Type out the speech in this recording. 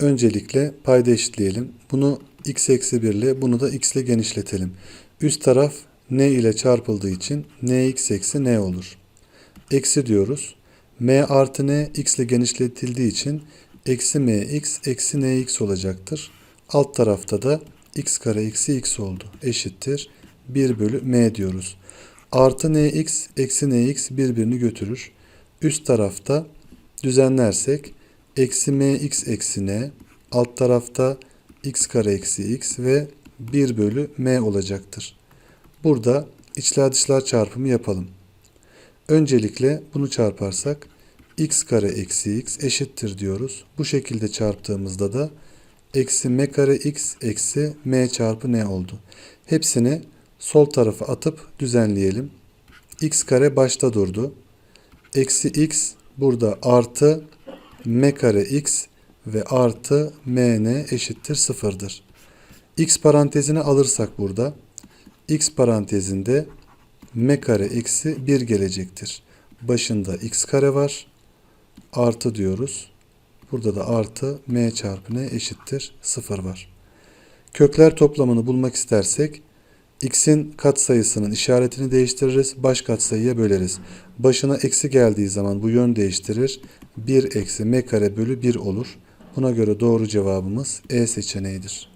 Öncelikle payda eşitleyelim. Bunu x eksi 1 ile bunu da x ile genişletelim. Üst taraf n ile çarpıldığı için nx eksi n olur. Eksi diyoruz. m artı n x ile genişletildiği için eksi mx eksi nx olacaktır. Alt tarafta da x kare eksi x oldu. Eşittir. 1 bölü m diyoruz. Artı nx eksi nx birbirini götürür. Üst tarafta düzenlersek eksi mx eksi n alt tarafta x kare eksi x ve 1 bölü m olacaktır. Burada içler dışlar çarpımı yapalım. Öncelikle bunu çarparsak x kare eksi x eşittir diyoruz. Bu şekilde çarptığımızda da eksi m kare x eksi m çarpı n oldu. Hepsini sol tarafa atıp düzenleyelim. x kare başta durdu. Eksi x burada artı m kare x ve artı mn eşittir sıfırdır. x parantezine alırsak burada x parantezinde m kare eksi 1 gelecektir. Başında x kare var. Artı diyoruz. Burada da artı m çarpı n eşittir 0 var. Kökler toplamını bulmak istersek x'in katsayısının işaretini değiştiririz. Baş katsayıya böleriz. Başına eksi geldiği zaman bu yön değiştirir. 1 eksi m kare bölü 1 olur. Buna göre doğru cevabımız E seçeneğidir.